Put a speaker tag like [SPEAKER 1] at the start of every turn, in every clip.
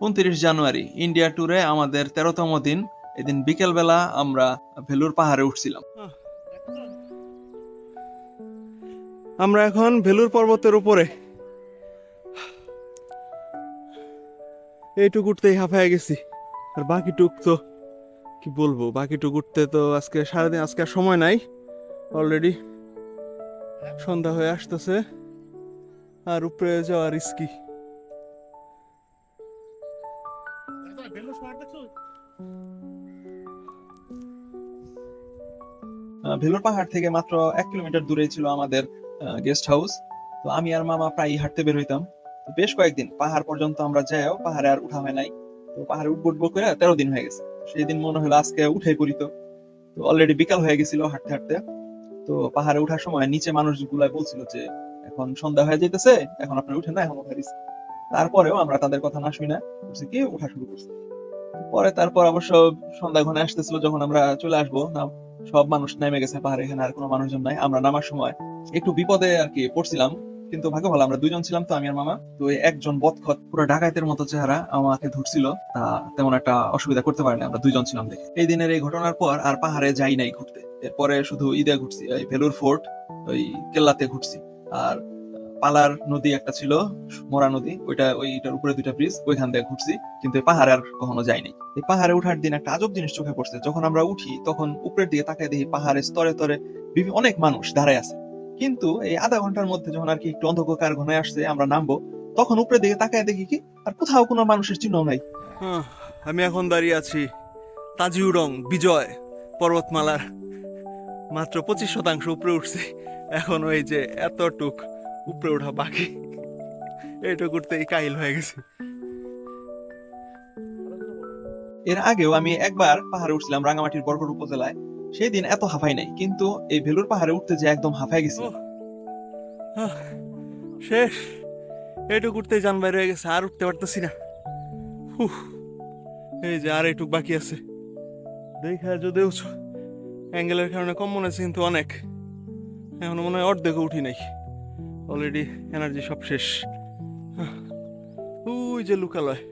[SPEAKER 1] উনত্রিশ জানুয়ারি, ইন্ডিয়া ট্যুরে আমাদের তেরোতম দিন। এদিন বিকেলবেলা আমরা ভেলুর পাহাড়ে উঠছিলাম।
[SPEAKER 2] আমরা এখন ভেলুর পর্বতের উপরে। এইটুক উঠতেই হাঁপায় গেছি। আর বাকিটুক তো, কি বলব, বাকিটুক উঠতে তো আজকে সারাদিন, আজকে আর সময় নাই। অলরেডি সন্ধ্যা হয়ে আসতেছে। আর উপরে যাওয়া রিস্কি।
[SPEAKER 1] ভেলুর পাহাড় থেকে মাত্র এক কিলোমিটার দূরে ছিল আমাদের গেস্ট হাউস তো আমি আর মামা প্রায় হাঁটতে বের হইতাম। বেশ কয়েকদিন পাহাড় পর্যন্ত আমরা যাইও, পাহাড়ে আর উঠা হয় নাই। তো পাহাড়ে উঠবো উঠবো করে তেরো দিন হয়ে গেছে। সেই দিন মনে হলো আজকে উঠে পড়ি তো। অলরেডি বিকাল হয়ে গেছিল হাঁটতে হাঁটতে। তো পাহাড়ে উঠার সময় নিচে মানুষগুলা বলছিল যে, এখন সন্ধ্যা হয়ে যাইতেছে, এখন আপনার উঠে না, এখন উঠে দিচ্ছে তারপরেও আমরা তাদের কথা না শুনি না কি উঠা শুরু করছি? পরে তারপর অবশ্য সন্ধ্যা ঘনে আসতেছিল, যখন আমরা চলে আসব সব মানুষ নেমে গেছে পাহাড়ে এখানে, আর কোনো মানুষজন নাই। আমরা নামার সময় একটু বিপদে আর কি পড়ছিলাম, কিন্তু ভাগ্য ভালো, আমরা দুইজন ছিলাম, তো আমি আর মামা। তো একজন বদখত পুরো ডাকাতের মতো চেহারা আমাকে ধরছিল। তা তেমন একটা অসুবিধা করতে পারিনি, আমরা দুইজন ছিলাম দেখে। এই দিনের এই ঘটনার পর আর পাহাড়ে যাই নাই ঘুরতে। এরপরে শুধু ঈদে ঘুরছি ভেলুর ফোর্ট, ওই কেল্লাতে ঘুরছি। আর পালার নদী একটা ছিল, মোরা নদী, ওইটা ওইটার উপরে দুইটা ব্রিজ ওইখান থেকে ঘুরছি, কিন্তু পাহাড়ে আর কখনো যাইনি। এই পাহাড়ে উঠার দিন একটা আজব জিনিস চোখে পড়ছে, যখন আমরা উঠি, তখন উপরের দিকে তাকায় দেখি পাহাড়ে স্তরে স্তরে অনেক মানুষ দাঁড়ায় আছে। কিন্তু এই আধা ঘণ্টার মধ্যে যখন আর কি একটু অন্ধকার ঘনে আসছে, আমরা নামবো, তখন উপরের দিকে তাকায় দেখি কি, আর কোথাও কোনো মানুষের চিহ্ন নাই।
[SPEAKER 2] আমি এখন দাঁড়িয়ে আছি তাজিউরং, বিজয় পর্বতমালার। মাত্র পঁচিশ শতাংশ উপরে উঠছি, এখন ওই যে এতটুক। উপরে ওঠা বাকি এইটুক উঠতেই কাহিল হয়ে গেছে।
[SPEAKER 1] এর আগেও আমি একবার পাহাড়ে উঠছিলাম রাঙামাটির বরগড় উপজেলায়। সেই দিন এত হাফাই নাই কিন্তু এই ভেলুর পাহাড়ে উঠতে যে একদম হাফাই গেছি।
[SPEAKER 2] শেষ। এইটুক উঠতেই যান বাইরে হয়ে গেছে আর উঠতে পারতেছি না। এই যে আর এইটুক বাকি আছে। দেখা যদি যদিও অ্যাঙ্গেলের কারণে কম মনে হচ্ছে কিন্তু অনেক। এখনও মনে হয় অর্ধেক উঠি নাই। অলরেডি এনার্জি সব শেষ। ওই যে লুকালয়।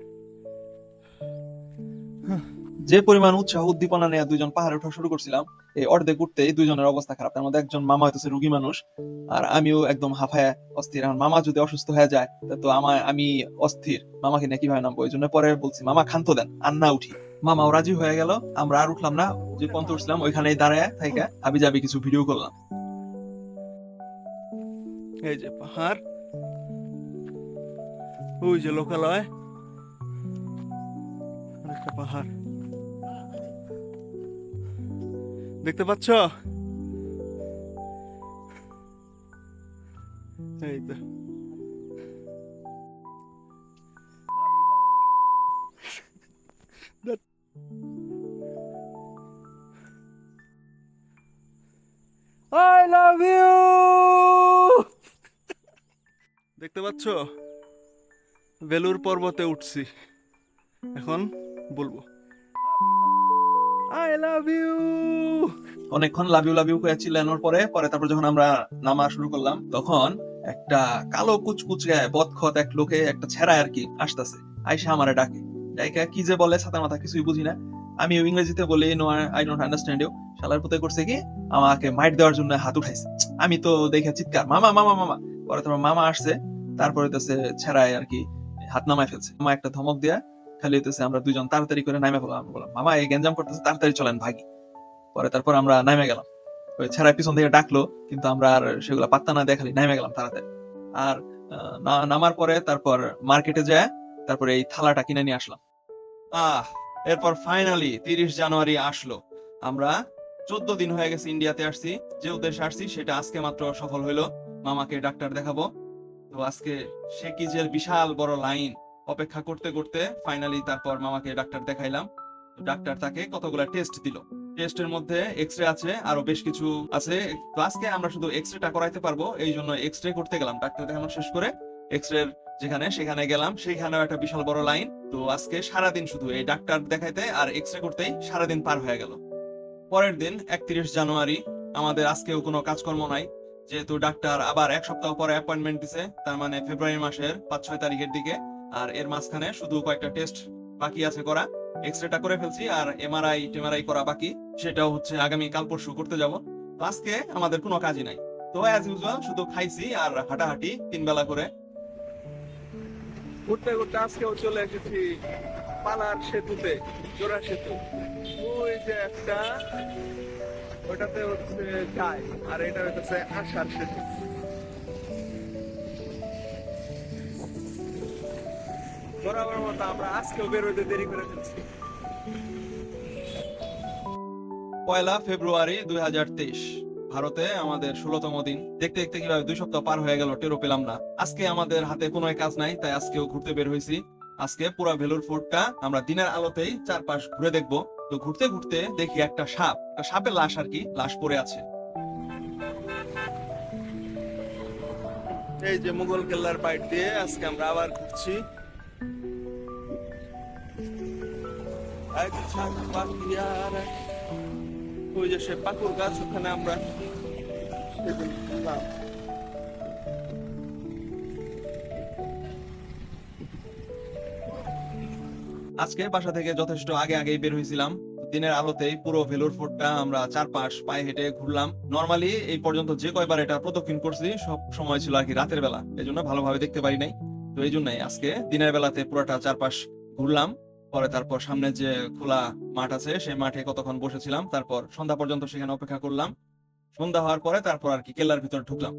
[SPEAKER 1] যে পরিমাণ উৎসাহ উদ্দীপনা নিয়ে দুইজন পাহাড়ে ওঠা শুরু করছিলাম, এই অর্ধেক উঠতে এই দুইজনের অবস্থা খারাপ। তার মধ্যে একজন মামা হইতেছে রুগী মানুষ, আর আমিও একদম হাফায় অস্থির। এখন মামা যদি অসুস্থ হয়ে যায়, তো আমার আমি অস্থির। মামাকে নিয়ে কীভাবে নামবো? ওই জন্য পরে বলছি, মামা খান্ত দেন, আর না উঠি। মামাও রাজি হয়ে গেল, আমরা আর উঠলাম না। যে পর্যন্ত উঠছিলাম, ওইখানেই দাঁড়ায় থেকে আবি যাবি কিছু ভিডিও করলাম।
[SPEAKER 2] এই যে পাহাড়। ওই যে লোকালয়। আরেকটা পাহাড়। দেখতে পাচ্ছ? এই তো। I love you! দেখতে পাচ্ছ? বেলুর পর্বতে উঠছি। এখন বলব। আই লাভ ইউ
[SPEAKER 1] অনেকক্ষণ লাভিউ লাভিউ করে চিল্লানোর পরে পরে তারপর যখন আমরা নামা শুরু করলাম, তখন একটা কালো কুচকুচে বদখত এক লোকে একটা ছেঁড়া আর কি আসতেছে। আইসা আমারে ডাকে। ডাইকা কি যে বলে ছাতা মাথা কিছুই বুঝি না। আমি ইংরেজিতে বলি no I don't understand you শালার পুতে করছে কি? আমাকে মাইট দেওয়ার জন্য হাত উঠাইছে। আমি তো দেখে চিৎকার, মামা মামা মামা। পরে তোমার মামা আসছে। তারপরে তো ছেড়ায় আর কি হাত নামায় ফেলছে। মামা একটা ধমক দেয়া খালি হইতেছে আমরা দুজন তাড়াতাড়ি করে নামে ফেলাম বললাম, মামা, এই গ্যাঞ্জাম করতেছে, তাড়াতাড়ি চলেন, ভাগি। পরে তারপর আমরা নামে গেলাম। ওই ছেড়া পিছন থেকে ডাকলো, কিন্তু আমরা আর সেগুলো পাত্তা না দেখালি নামে গেলাম তাড়াতাড়ি। আর নামার পরে তারপর মার্কেটে যায়, তারপরে এই থালাটা কিনে নিয়ে আসলাম। আহ, এরপর ফাইনালি তিরিশ জানুয়ারি আসলো। আমরা চোদ্দ দিন হয়ে গেছে ইন্ডিয়াতে আসছি। যে উদ্দেশ্যে আসছি, সেটা আজকে মাত্র সফল হইল। মামাকে ডাক্তার দেখাবো। তো আজকে শেকিজের বিশাল বড় লাইন অপেক্ষা করতে করতে ফাইনালি তারপর মামাকে ডাক্তার দেখাইলাম। ডাক্তার তাকে কতগুলা টেস্ট দিল। টেস্টের মধ্যে এক্স রে আছে, আরও বেশ কিছু আছে। তো আজকে আমরা শুধু এক্স রেটা করাইতে পারব, এই জন্য এক্স রে করতে গেলাম। ডাক্তার দেখানো শেষ করে এক্স রে যেখানে সেখানে গেলাম সেখানেও একটা বিশাল বড় লাইন। তো আজকে সারাদিন শুধু এই ডাক্তার দেখাইতে আর এক্স রে করতেই সারাদিন পার হয়ে গেল। পরের দিন একত্রিশ জানুয়ারি, আমাদের আজকেও কোনো কাজকর্ম নাই। যেহেতু ডাক্তার আবার এক সপ্তাহ পরে অ্যাপয়েন্টমেন্ট দিছে, তার মানে ফেব্রুয়ারি মাসের পাঁচ, ছয় তারিখের দিকে। আর এর মাঝখানে শুধু কয়েকটা টেস্ট বাকি আছে করা। এক্সরেটা করে ফেলছি আর এমআরআই টেমআরআই করা বাকি। সেটাও হচ্ছে আগামী কাল পরশু করতে যাব। আজকে আমাদের কোনো কাজই নাই। তো অ্যাজ ইউজুয়াল শুধু খাইছি আর হাঁটাহাঁটি তিন বেলা করে। ঘুরতে ঘুরতে আজকেও চলে এসেছি পালার সেতুতে, জোড়া সেতু। ওই যে একটা ওটাতে হচ্ছে আর এটা হচ্ছে বরাবর মতো আমরা আজকেও বেরোতে দেরি করে ফেলছি। পয়লা ফেব্রুয়ারি দুই হাজার তেইশ, ভারতে আমাদের ষোলতম দিন। দেখতে দেখতে কীভাবে দুই সপ্তাহ পার হয়ে গেল টেরো পেলাম না। আজকে আমাদের হাতে কোনো কাজ নাই, তাই আজকেও ঘুরতে বের হয়েছি। আজকে পুরা ভেলুর ফোর্টটা আমরা দিনের আলোতেই চারপাশ ঘুরে দেখব। তো ঘুরতে ঘুরতে দেখি একটা সাপ, একটা সাপের লাশ আর কি, লাশ পড়ে আছে। এই যে মুঘল কেল্লার পাইট দিয়ে আজকে আমরা আবার ঘুরছি। ওই যে সে পাকুর গাছ, ওখানে আমরা আজকে বাসা থেকে যথেষ্ট আগে আগেই বের হয়েছিলাম। দিনের আলোতেই পুরো ভেলোর ফোর্টটা আমরা চারপাশ পায়ে হেঁটে ঘুরলাম। নরমালি এই পর্যন্ত যে কয়বার এটা প্রদক্ষিণ করছি, সব সময় ছিল আর কি রাতের বেলা। এই জন্য ভালোভাবে দেখতে পারি নাই। তো এই জন্যই আজকে দিনের বেলাতে পুরোটা চারপাশ ঘুরলাম। পরে তারপর সামনে যে খোলা মাঠ আছে, সেই মাঠে কতক্ষণ বসেছিলাম, তারপর সন্ধ্যা পর্যন্ত সেখানে অপেক্ষা করলাম। সন্ধ্যা হওয়ার পরে তারপর আর কি কেল্লার ভিতর ঢুকলাম।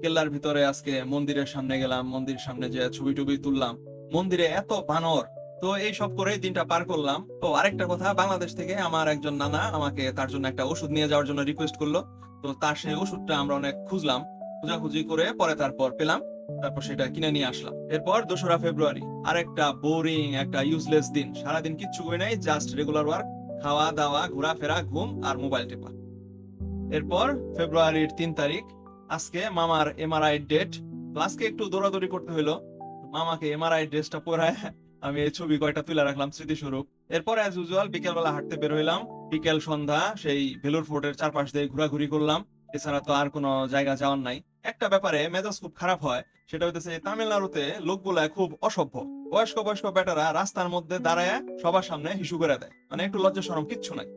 [SPEAKER 1] কেল্লার ভিতরে আজকে মন্দিরের সামনে গেলাম, মন্দিরের সামনে যে ছবি টবি তুললাম। মন্দিরে এত বানর তো এই সব করে দিনটা পার করলাম। তো আরেকটা কথা, বাংলাদেশ থেকে আমার একজন নানা আমাকে তার জন্য একটা ওষুধ নিয়ে যাওয়ার জন্য রিকোয়েস্ট করল। তো তার সেই ওষুধটা আমরা অনেক খুঁজলাম, খোঁজাখুঁজি করে পরে তারপর পেলাম, তারপর সেটা কিনে নিয়ে আসলাম। এরপর দোসরা ফেব্রুয়ারি, আরেকটা বোরিং একটা ইউজলেস দিন। সারাদিন কিচ্ছু করি নাই জাস্ট রেগুলার ওয়ার্ক খাওয়া দাওয়া, ঘোরাফেরা, ঘুম আর মোবাইল টেপা। এরপর ফেব্রুয়ারির তিন তারিখ, আজকে মামার এমআরআই ডেট তো আজকে একটু দৌড়াদৌড়ি করতে হলো মামাকে এমআরআই ড্রেসটা পরায় আমি এই ছবি কয়টা তুলে রাখলাম স্মৃতিস্বরূপ। এরপর অ্যাজ ইউজুয়াল বিকেল বেলা হাঁটতে বের হইলাম। বিকেল সন্ধ্যা, সেই ভেলুর ফোর্টের চারপাশ দিয়ে ঘোরাঘুরি করলাম। এছাড়া তো আর কোনো জায়গা যাওয়ার নাই। একটা ব্যাপারে মেজাজ খুব খারাপ হয়, সেটা হইতেছে তামিলনাড়ুতে লোকগুলা খুব অসভ্য। বয়স্ক বয়স্ক বেটারা রাস্তার মধ্যে দাঁড়ায় সবার সামনে হিসু করে দেয়। মানে একটু লজ্জা সরম, কিচ্ছু নাই।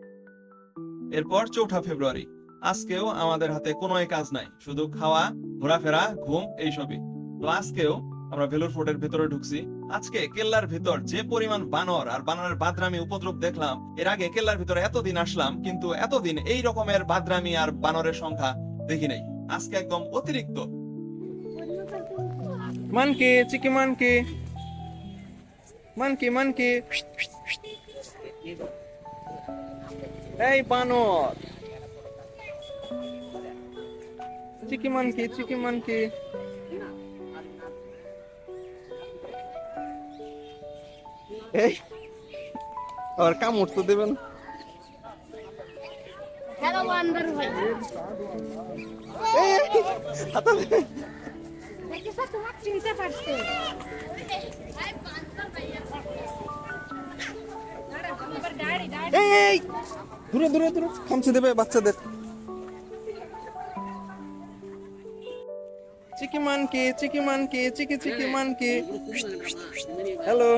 [SPEAKER 1] এরপর চৌঠা ফেব্রুয়ারি, আজকেও আমাদের হাতে কোনো কাজ নাই। শুধু খাওয়া, ঘোরাফেরা, ঘুম, এইসবই। তো আজকেও আমরা ভেলোর ফোর্টের ভেতরে ঢুকছি। আজকে কেল্লার ভিতর যে পরিমাণ বানর আর বানরের বাদরামি উপদ্রব দেখলাম, এর আগে কেল্লার ভিতরে এতদিন আসলাম, কিন্তু এতদিন এই রকমের বাদরামি আর বানরের সংখ্যা দেখি নাই। আজকে একদম অতিরিক্ত।
[SPEAKER 2] মানকে, চিকি মানকে। মানকে মানকে। এই বানর। চিকি মানকে চিকি মানকে। এই আবার কামড় তো দেবেন দূরে দূরে দূরে খামছে দেবে বাচ্চাদের। চিকি মানকে চিকি মানকে চিকি চিকি মানকে। হ্যালো।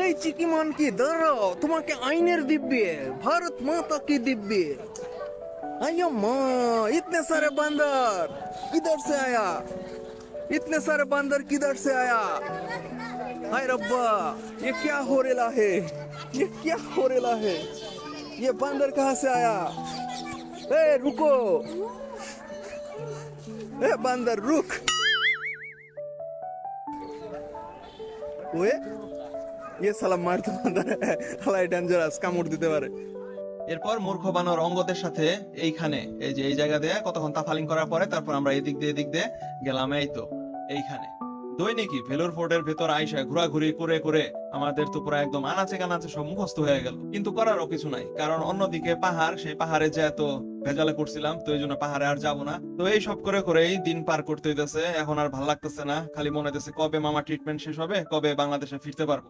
[SPEAKER 2] এই চিকি মানকে দাঁড়াও তোমাকে আইনের দিব্যে ভারত মাতা की दिव्य आया माँ इतने सारे बंदर किधर से आया इतने सारे बंदर किधर से आया हाय रब्बा ये क्या हो रेला है ये क्या हो रेला है ये बंदर कहाँ से आया ए रुको ए बंदर रुक ওয়ে ইয়ে সালাম মারতে হালাই ডেঞ্জারাস কামড় দিতে পারে।
[SPEAKER 1] এরপর মূর্খ বানর অঙ্গদের সাথে এইখানে, এই যে এই জায়গা দিয়ে কতক্ষণ তাফালিং করার পরে তারপর আমরা এদিক দিয়ে এদিক দিয়ে গেলাম, এই তো, এইখানে। দৈনিকই ভেলোর ফোর্টের ভেতর আইসা ঘোরাঘুরি করে করে আমাদের তো পুরো একদম আনাচে কানাচে সব মুখস্থ হয়ে গেল। কিন্তু করারও কিছু নাই, কারণ অন্যদিকে পাহাড়, সেই পাহাড়ে যে এত ভেজালে করছিলাম, তো এই জন্য পাহাড়ে আর যাব না। তো এই সব করে করেই দিন পার করতে হইতেছে, এখন আর ভালো লাগতেছে না। খালি মনে হইতেছে কবে মামা ট্রিটমেন্ট শেষ হবে, কবে বাংলাদেশে ফিরতে পারব।